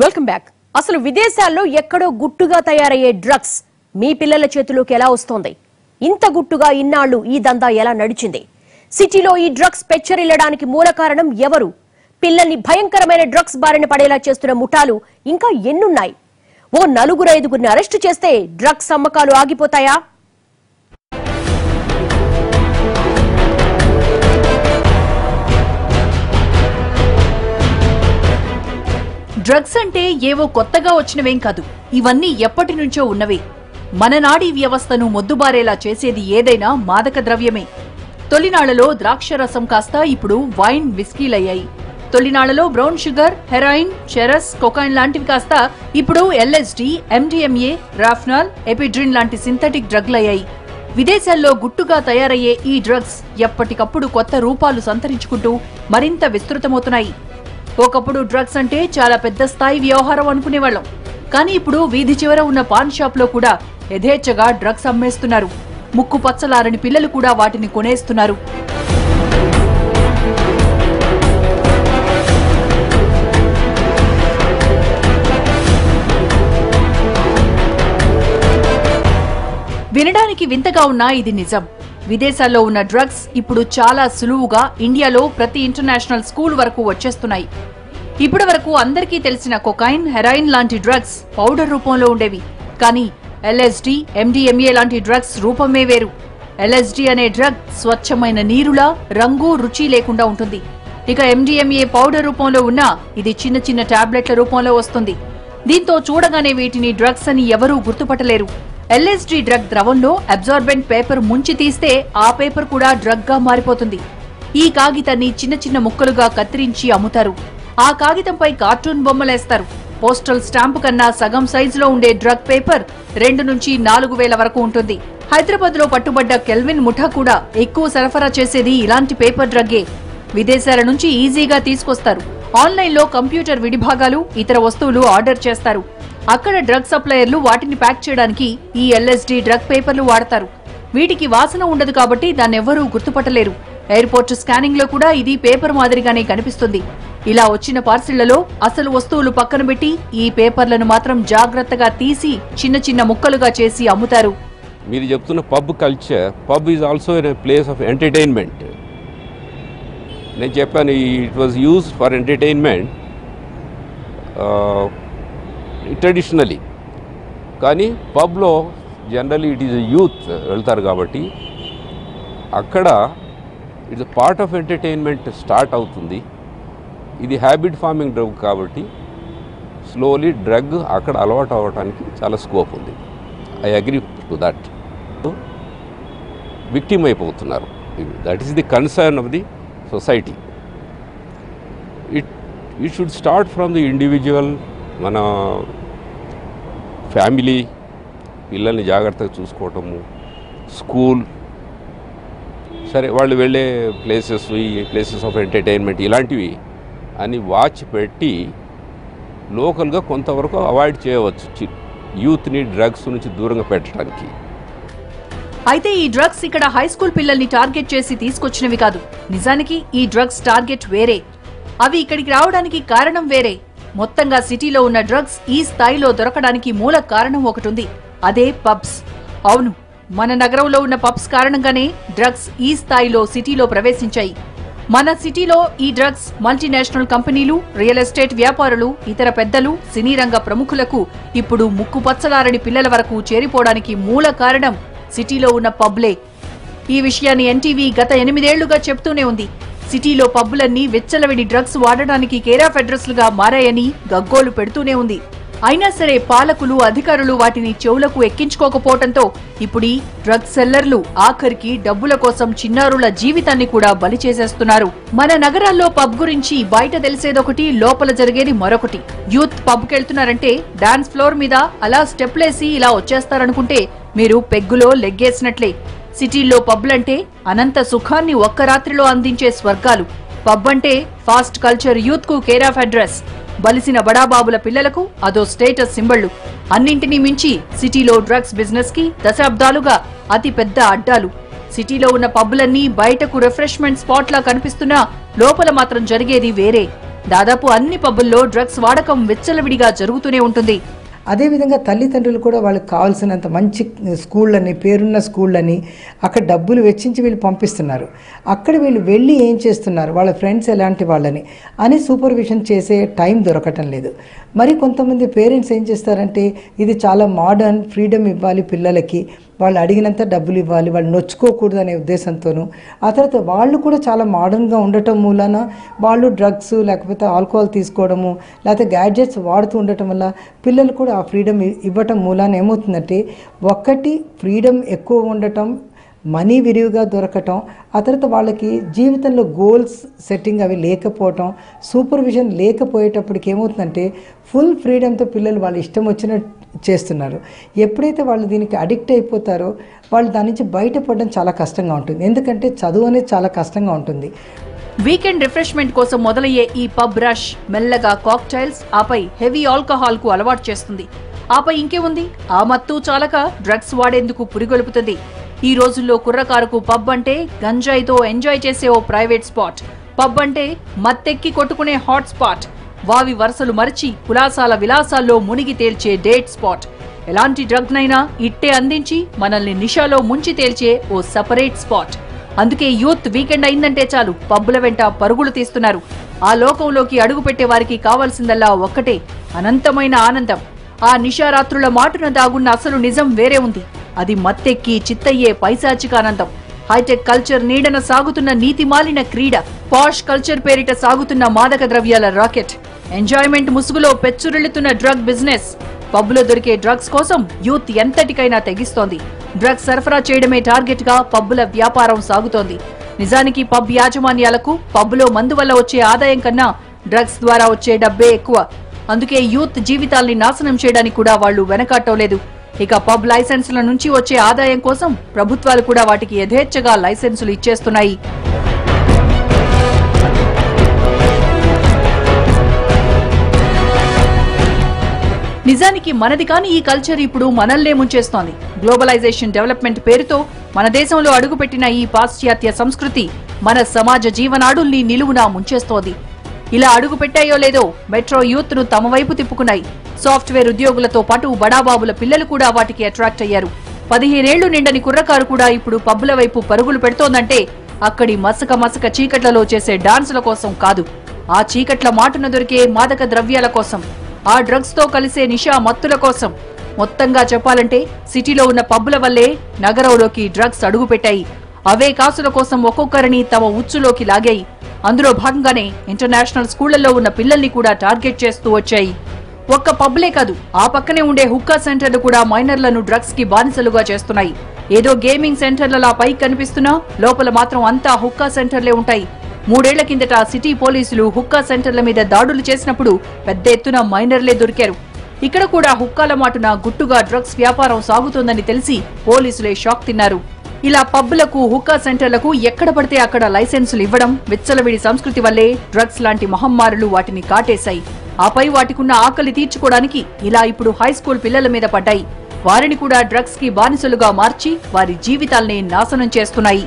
Welcome back అసలు విదేశాల్లో ఎక్కడో గుట్టుగా తయారయ్యే డ్రగ్స్ మీ పిల్లల చేతిలోకి ఎలా వస్తోంది? ఇంత గుట్టుగా ఇన్నాళ్ళు ఈ దందా ఎలా నడిచింది? సిటీలో ఈ డ్రగ్స్ పెచ్చరిల్లడానికి మూల కారణం ఎవరు? పిల్లల్ని భయంకరమైన డ్రగ్స్ బారిన పడేలా చేస్తున్న ముఠాలు ఇంకా ఎన్నున్నాయి? ఓ నలుగురు ఐదుగురిని అరెస్టు చేస్తే డ్రగ్స్ అమ్మకాలు ఆగిపోతాయా? డ్రగ్స్ అంటే ఏవో కొత్తగా వచ్చినవేం కాదు. ఇవన్నీ ఎప్పటి నుంచో ఉన్నవే. మన నాడీ వ్యవస్థను మొద్దుబారేలా చేసేది ఏదైనా మాదక ద్రవ్యమే. తొలినాళ్ళలో ద్రాక్షరసం కాస్త ఇప్పుడు వైన్ విస్కీలయ్యాయి. తొలినాళ్ళలో brown sugar heroin charas cocaine లాంటివి కాస్త ఇప్పుడు ఎల్ఎస్డి ఎండిఎంఏ రాఫ్నాల్ ఎపిడ్రిన్ లాంటి సింథటిక్ డ్రగ్లయ్యాయి. విదేశాల్లో గుట్టుగా తయారయ్యే ఈ డ్రగ్స్ ఎప్పటికప్పుడు కొత్త రూపాలు సంతరించుకుంటూ మరింత విస్తృతమవుతున్నాయి. ఒకప్పుడు డ్రగ్స్ అంటే చాలా పెద్ద స్థాయి వ్యవహారం అనుకునేవాళ్ళం. కానీ ఇప్పుడు వీధి చివర ఉన్న పాన్ షాప్లో కూడా యథేచ్ఛగా డ్రగ్స్ అమ్మేస్తున్నారు. ముక్కు పచ్చలారని పిల్లలు కూడా వాటిని కొనేస్తున్నారు. వినడానికి వింతగా ఉన్నా ఇది నిజం. విదేశాల్లో ఉన్న డ్రగ్స్ ఇప్పుడు చాలా సులువుగా ఇండియాలో ప్రతి ఇంటర్నేషనల్ స్కూల్ వరకు వచ్చేస్తున్నాయి. ఇప్పటి వరకు అందరికీ తెలిసిన కొకైన్ హెరాయిన్ లాంటి డ్రగ్స్ పౌడర్ రూపంలో ఉండేవి. కానీ ఎల్ఎస్డి ఎండిఎంఏ లాంటి డ్రగ్స్ రూపమే వేరు. ఎల్ఎస్డి అనే డ్రగ్ స్వచ్ఛమైన నీరులా రంగు రుచి లేకుండా ఉంటుంది. ఇక ఎండిఎంఏ పౌడర్ రూపంలో ఉన్నా ఇది చిన్న చిన్న టాబ్లెట్ల రూపంలో వస్తుంది. దీంతో చూడగానే వీటిని డ్రగ్స్ అని ఎవరూ గుర్తుపట్టలేరు. ఎల్ఎస్డి డ్రగ్ ద్రవంలో అబ్జార్బెంట్ పేపర్ ముంచి తీస్తే ఆ పేపర్ కూడా డ్రగ్గా మారిపోతుంది. ఈ కాగితాన్ని చిన్న చిన్న ముక్కలుగా కత్తిరించి అమ్ముతారు. ఆ కాగితంపై కార్టూన్ బొమ్మలేస్తారు. పోస్టల్ స్టాంపు కన్నా సగం సైజులో ఉండే డ్రగ్ పేపర్ రెండు నుంచి నాలుగు వేల వరకు ఉంటుంది. హైదరాబాద్లో పట్టుబడ్డ కెల్విన్ ముఠా కూడా ఎక్కువ సరఫరా చేసేది ఇలాంటి పేపర్ డ్రగ్గే. విదేశాల నుంచి ఈజీగా తీసుకొస్తారు. ఆన్లైన్లో కంప్యూటర్ విడిభాగాలు ఇతర వస్తువులు ఆర్డర్ చేస్తారు. అక్కడ డ్రగ్ సప్లయర్లు వాటిని ప్యాక్ చేయడానికి ఈ ఎల్ఎస్డి డ్రగ్ పేపర్లు వాడతారు. వీటికి వాసన ఉండదు కాబట్టి దాన్నెవ్వరూ గుర్తుపట్టలేరు. ఎయిర్పోర్ట్ స్కానింగ్లో కూడా ఇది పేపర్ మాదిరిగానే కనిపిస్తుంది. ఇలా వచ్చిన పార్సిళ్ళలో అసలు వస్తువులు పక్కన పెట్టి ఈ పేపర్లను మాత్రం జాగ్రత్తగా తీసి చిన్న చిన్న ముక్కలుగా చేసి అమ్ముతారు. మీరు చెప్తున్న pub culture pub is also place of entertainment. నేను చెప్పాను it was use for entertainment traditionally కానీ పబ్లో జనరలీ ఇట్ ఈజ్ యూత్ వెళ్తారు కాబట్టి అక్కడ it's part of entertainment start అవుతుంది. ఇది హ్యాబిట్ ఫార్మింగ్ డ్రగ్ కాబట్టి స్లోలీ డ్రగ్ అక్కడ అలవాటు అవ్వడానికి చాలా స్కోప్ ఉంది. I agree to that victim అయిపోతున్నారు. That is the concern of the society it it should start from the individual మన ఫ్యామిలీ పిల్లల్ని జాగ్రత్తగా చూసుకోవటము స్కూల్ సరే వాళ్ళు వెళ్ళే ప్లేసెస్ ఈ ప్లేసెస్ ఆఫ్ ఎంటర్టైన్మెంట్ ఇలాంటివి అని వాచ్ పెట్టి లోకల్గా కొంతవరకు అవాయిడ్ చేయవచ్చు. యూత్ని డ్రగ్స్ నుంచి దూరంగా పెట్టడానికి. అయితే ఈ డ్రగ్స్ ఇక్కడ హై స్కూల్ పిల్లల్ని టార్గెట్ చేసి తీసుకొచ్చినవి కాదు. నిజానికి ఈ డ్రగ్స్ టార్గెట్ వేరే. అవి ఇక్కడికి రావడానికి కారణం వేరే. మొత్తంగా సిటీలో ఉన్న డ్రగ్స్ ఈ స్థాయిలో దొరకడానికి మూల కారణం ఒకటి ఉంది అదే పబ్స్. అవును మన నగరంలో ఉన్న పబ్స్ కారణంగానే డ్రగ్స్ ఈ స్థాయిలో సిటీలో ప్రవేశించాయి. మన సిటీలో ఈ డ్రగ్స్ మల్టీనేషనల్ కంపెనీలు రియల్ ఎస్టేట్ వ్యాపారులు ఇతర పెద్దలు సినీ రంగ ప్రముఖులకు ఇప్పుడు ముక్కు పచ్చలారని పిల్లల వరకు చేరిపోవడానికి మూల కారణం సిటీలో ఉన్న పబ్లే ఈ విషయాన్ని ఎన్టీవీ గత ఎనిమిదేళ్ళుగా చెప్తూనే ఉంది. సిటీలో పబ్బులన్నీ వెచ్చలవిడి డ్రగ్స్ వాడడానికి కేరాఫ్ అడ్రస్లుగా మారాయని గగ్గోలు పెడుతూనే ఉంది. అయినా సరే పాలకులు అధికారులు వాటిని చెవులకు ఎక్కించుకోకపోవటంతో ఇప్పుడు డ్రగ్స్ డ్రగ్ సెల్లర్లు ఆఖరికి డబ్బుల కోసం చిన్నారుల జీవితాన్ని కూడా బలి చేసేస్తున్నారు. మన నగరాల్లో పబ్ గురించి బయట తెలిసేదొకటి లోపల జరిగేది మరొకటి. యూత్ పబ్కెళ్తున్నారంటే డాన్స్ ఫ్లోర్ మీద అలా స్టెప్లేసి ఇలా వచ్చేస్తారనుకుంటే మీరు పెగ్గులో లెగ్గేసినట్లే. సిటీల్లో పబ్లంటే అనంత సుఖాన్ని ఒక్క రాత్రిలో అందించే స్వర్గాలు. పబ్ అంటే ఫాస్ట్ కల్చర్ యూత్కు కేర్ ఆఫ్ అడ్రస్. బలిసిన బడాబాబుల పిల్లలకు అదో స్టేటస్ సింబళ్ళు అన్నింటినీ మించి సిటీలో డ్రగ్స్ బిజినెస్కి దశాబ్దాలుగా అతి పెద్ద అడ్డాలు. సిటీలో ఉన్న పబ్బులన్నీ బయటకు రిఫ్రెష్మెంట్ స్పాట్ లా కనిపిస్తున్నా లోపల మాత్రం జరిగేది వేరే. దాదాపు అన్ని పబ్బుల్లో డ్రగ్స్ వాడకం విచ్చలవిడిగా జరుగుతూనే ఉంటుంది. అదేవిధంగా తల్లిదండ్రులు కూడా వాళ్ళకి కావాల్సినంత మంచి స్కూళ్ళని పేరున్న స్కూళ్ళని అక్కడ డబ్బులు వెచ్చించి వీళ్ళు పంపిస్తున్నారు. అక్కడ వీళ్ళు వెళ్ళి ఏం చేస్తున్నారు? వాళ్ళ ఫ్రెండ్స్ ఎలాంటి వాళ్ళని? అని సూపర్విజన్ చేసే టైం దొరకటం లేదు. మరి కొంతమంది పేరెంట్స్ ఏం చేస్తారంటే ఇది చాలా మోడర్న్ ఫ్రీడమ్ ఇవ్వాలి పిల్లలకి వాళ్ళు అడిగినంత డబ్బులు ఇవ్వాలి వాళ్ళు నొచ్చుకోకూడదు అనే ఉద్దేశంతోనూ. ఆ తర్వాత వాళ్ళు కూడా చాలా మోడర్న్గా ఉండటం మూలాన వాళ్ళు డ్రగ్స్ లేకపోతే ఆల్కహాల్ తీసుకోవడము లేకపోతే గ్యాడ్జెట్స్ వాడుతూ ఉండటం వల్ల పిల్లలు కూడా ఆ ఫ్రీడమ్ ఇవ్వటం మూలాన ఏమవుతుందంటే ఒక్కటి ఫ్రీడమ్ ఎక్కువ ఉండటం మనీ విరివిగా దొరకటం ఆ తర్వాత వాళ్ళకి జీవితంలో గోల్స్ సెట్టింగ్ అవి లేకపోవటం సూపర్విజన్ లేకపోయేటప్పటికి ఏమవుతుందంటే ఫుల్ ఫ్రీడమ్తో పిల్లలు వాళ్ళు ఇష్టం వచ్చిన చేస్తున్నారు. ఎప్పుడైతే వాళ్ళు దీనికి అడిక్ట్ అయిపోతారో వాళ్ళు దాని నుంచి బయటపడడం చాలా కష్టంగా ఉంటుంది. ఎందుకంటే చదువు అనేది చాలా కష్టంగా ఉంటుంది. వీకెండ్ రిఫ్రెష్మెంట్ కోసం మొదలయ్యే ఈ పబ్ రష్ మెల్లగా కాక్టైల్స్ ఆపై హెవీ ఆల్కహాల్కు అలవాటు చేస్తుంది. ఆపై ఇంకేముంది ఆ మత్తు చాలక డ్రగ్స్ వాడేందుకు పురిగొలుపుతుంది. ఈ రోజుల్లో కుర్రకారుకు పబ్ అంటే గంజాయితో ఎంజాయ్ చేసే ఓ ప్రైవేట్ స్పాట్. పబ్ అంటే మత్తెక్కి కొట్టుకునే హాట్ స్పాట్. వావి వరుసలు మరచి కులాసాల విలాసాల్లో మునిగి తేల్చే డేట్ స్పాట్. ఎలాంటి డ్రగ్నైనా ఇట్టే అందించి మనల్ని నిషాలో ముంచి తేల్చే ఓ సపరేట్ స్పాట్. అందుకే యూత్ వీకెండ్ అయిందంటే చాలు పబ్బుల వెంట పరుగులు తీస్తున్నారు. ఆ లోకంలోకి అడుగుపెట్టే వారికి కావాల్సిందల్లా ఒక్కటే అనంతమైన ఆనందం. ఆ నిషారాత్రుల మాటున దాగున్న అసలు నిజం వేరే ఉంది. అది మత్తెక్కి చిత్తయ్యే పైశాచికానందం హైటెక్ కల్చర్ నీడన సాగుతున్న నీతిమాలిన క్రీడ పాష్ కల్చర్ పేరిట సాగుతున్న మాదక ద్రవ్యాల రాకెట్. ఎంజాయ్మెంట్ ముసుగులో పెచ్చురిల్లుతున్న డ్రగ్ బిజినెస్. పబ్బులో దొరికే డ్రగ్స్ కోసం యూత్ ఎంతటికైనా తెగిస్తోంది. డ్రగ్స్ సరఫరా చేయడమే టార్గెట్గా పబ్బుల వ్యాపారం సాగుతోంది. నిజానికి పబ్ యాజమాన్యాలకు పబ్బులో మందు వల్ల వచ్చే ఆదాయం కన్నా డ్రగ్స్ ద్వారా వచ్చే డబ్బే ఎక్కువ. అందుకే యూత్ జీవితాల్ని నాశనం చేయడానికి కూడా వాళ్ళు వెనకాటలేదు ఇక పబ్ లైసెన్సుల నుంచి వచ్చే ఆదాయం కోసం ప్రభుత్వాలు కూడా వాటికి యథేచ్ఛగా లైసెన్సులు ఇచ్చేస్తున్నాయి. నిజానికి మనది కాని ఈ కల్చర్ ఇప్పుడు మనల్నే ముంచేస్తోంది. గ్లోబలైజేషన్ డెవలప్మెంట్ పేరుతో మన దేశంలో అడుగుపెట్టిన ఈ పాశ్చాత్య సంస్కృతి మన సమాజ జీవనాడుల్ని నిలువునా ముంచేస్తోంది. ఇలా అడుగు పెట్టాయో లేదో మెట్రో యూత్ను తమ వైపు తిప్పుకున్నాయి. సాఫ్ట్వేర్ ఉద్యోగులతో పాటు బడాబాబుల పిల్లలు కూడా వాటికి అట్రాక్ట్ అయ్యారు. పదిహేనేళ్ళు నిండని కుర్రకారు కూడా ఇప్పుడు పబ్బుల వైపు పరుగులు పెడుతోందంటే అక్కడి మసక మసక చీకట్లలో చేసే డాన్సుల కోసం కాదు. ఆ చీకట్ల మాటున దొరికే మాదక ద్రవ్యాల కోసం. ఆ డ్రగ్స్తో కలిసే నిషా మత్తుల కోసం. మొత్తంగా చెప్పాలంటే సిటీలో ఉన్న పబ్బుల వల్లే నగరంలోకి డ్రగ్స్ అడుగుపెట్టాయి. అవే కాసుల కోసం ఒక్కొక్కరిని తమ ఉచ్చులోకి లాగాయి. అందులో భాగంగానే ఇంటర్నేషనల్ స్కూళ్ళలో ఉన్న పిల్లల్ని కూడా టార్గెట్ చేస్తూ వచ్చాయి. ఒక్క పబ్లే కాదు ఆ పక్కనే ఉండే హుక్కా సెంటర్లు కూడా మైనర్లను డ్రగ్స్కి బానిసలుగా చేస్తున్నాయి. ఏదో గేమింగ్ సెంటర్లలా పైకి కనిపిస్తున్నా లోపల మాత్రం అంతా హుక్కా సెంటర్లే ఉంటాయి. మూడేళ్ళ కిందట సిటీ పోలీసులు హుక్కా సెంటర్ల మీద దాడులు చేసినప్పుడు పెద్ద ఎత్తున మైనర్లే దొరికారు. ఇక్కడ కూడా హుక్కాల మాటున గుట్టుగా డ్రగ్స్ వ్యాపారం సాగుతోందని తెలిసి పోలీసులే షాక్ తిన్నారు. ఇలా పబ్బులకు హుక్కా సెంటర్లకు ఎక్కడ పడితే అక్కడ లైసెన్సులు ఇవ్వడం విచ్చలవిడి సంస్కృతి వల్లే డ్రగ్స్ లాంటి మహమ్మారులు వాటిని కాటేశాయి. ఆపై వాటికున్న ఆకలి తీర్చుకోవడానికి ఇలా ఇప్పుడు హై స్కూల్ పిల్లల మీద పడ్డాయి. వారిని కూడా డ్రగ్స్కి బానిసలుగా మార్చి వారి జీవితాల్ని నాశనం చేస్తున్నాయి.